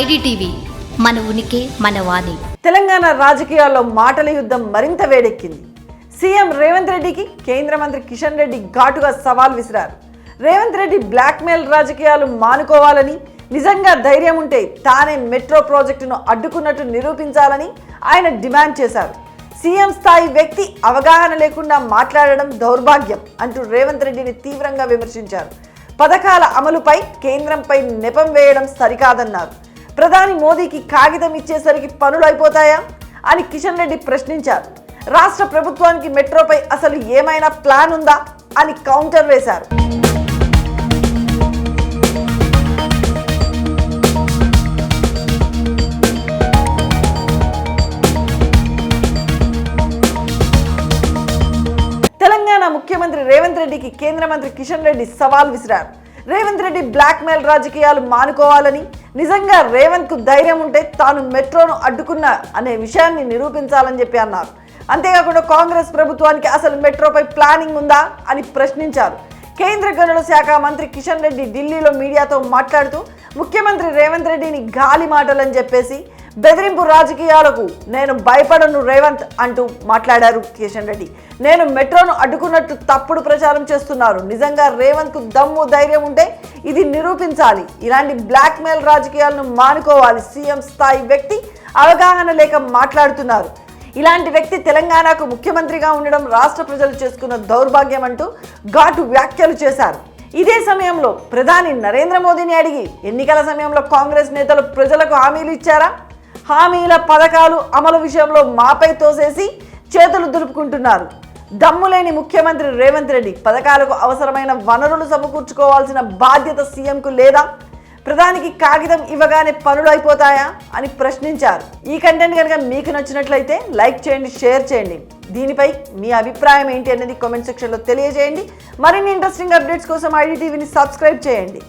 IDTV మన ఉనికి మన వాణి. తెలంగాణ రాజకీయాల్లో మాటల యుద్ధం మరింత వేడెక్కింది. సీఎం రేవంత్ రెడ్డికి కేంద్ర మంత్రి కిషన్ రెడ్డి ఘాటుగా సవాల్ విసిరారు. రేవంత్ రెడ్డి బ్లాక్మెయిల్ రాజకీయాలు మానుకోవాలని నిజంగా ధైర్యం ఉంటే తానే మెట్రో ప్రాజెక్టును అడ్డుకున్నట్టు నిరూపించాలని ఆయన డిమాండ్ చేశారు. సీఎం స్థాయి వ్యక్తి అవగాహన లేకుండా మాట్లాడడం దౌర్భాగ్యం అంటూ రేవంత్ రెడ్డిని తీవ్రంగా విమర్శించారు. పథకాల అమలుపై కేంద్రంపై నెపం వేయడం సరికాదన్నారు. ప్రధాని మోదీకి కాగితం ఇచ్చేసరికి పనులు అయిపోతాయా అని కిషన్ రెడ్డి ప్రశ్నించారు. రాష్ట్ర ప్రభుత్వానికి మెట్రోపై అసలు ఏమైనా ప్లాన్ ఉందా అని కౌంటర్ వేశారు. తెలంగాణ ముఖ్యమంత్రి రేవంత్ రెడ్డికి కేంద్ర మంత్రి కిషన్ రెడ్డి సవాల్ విసిరారు. రేవంత్ రెడ్డి బ్లాక్మెయిల్ రాజకీయాలు మానుకోవాలని నిజంగా రేవంత్కు ధైర్యం ఉంటే తాను మెట్రోను అడ్డుకున్న అనే విషయాన్ని నిరూపించాలని చెప్పి అన్నారు. అంతేకాకుండా కాంగ్రెస్ ప్రభుత్వానికి అసలు మెట్రోపై ప్లానింగ్ ఉందా అని ప్రశ్నించారు. కేంద్ర గనుల శాఖ మంత్రి కిషన్ రెడ్డి ఢిల్లీలో మీడియాతో మాట్లాడుతూ ముఖ్యమంత్రి రేవంత్ రెడ్డిని గాలి మాటలని చెప్పేసి బెదిరింపు రాజకీయాలకు నేను భయపడను రేవంత్ అంటూ మాట్లాడారు కిషన్ రెడ్డి. నేను మెట్రోను అడ్డుకున్నట్టు తప్పుడు ప్రచారం చేస్తున్నారు. నిజంగా రేవంత్కు దమ్ము ధైర్యం ఉంటే ఇది నిరూపించాలి. ఇలాంటి బ్లాక్మెయిల్ రాజకీయాలను మానుకోవాలి సీఎం స్థాయి వ్యక్తి అవగాహన లేక మాట్లాడుతున్నారు. ఇలాంటి వ్యక్తి తెలంగాణకు ముఖ్యమంత్రిగా ఉండడం రాష్ట్ర ప్రజలు చేసుకున్న దౌర్భాగ్యం అంటూ ఘాటు వ్యాఖ్యలు చేశారు. ఇదే సమయంలో ప్రధాని నరేంద్ర మోదీని అడిగి ఎన్నికల సమయంలో కాంగ్రెస్ నేతలు ప్రజలకు హామీలు ఇచ్చారా? హామీల పథకాలు అమలు విషయంలో మాపై తోసేసి చేతులు దులుపుకుంటున్నారు. దమ్ములేని ముఖ్యమంత్రి రేవంత్ రెడ్డి పథకాలకు అవసరమైన వనరులు సమకూర్చుకోవాల్సిన బాధ్యత సీఎంకు లేదా? ప్రధానికి కాగితం ఇవ్వగానే పనులు అయిపోతాయా? అని ప్రశ్నించారు. ఈ కంటెంట్ కనుక మీకు నచ్చినట్లయితే లైక్ చేయండి షేర్ చేయండి. దీనిపై మీ అభిప్రాయం ఏంటి అనేది కామెంట్ సెక్షన్లో తెలియజేయండి. మరిన్ని ఇంట్రెస్టింగ్ అప్డేట్స్ కోసం ఐడి టీవీని సబ్స్క్రైబ్ చేయండి.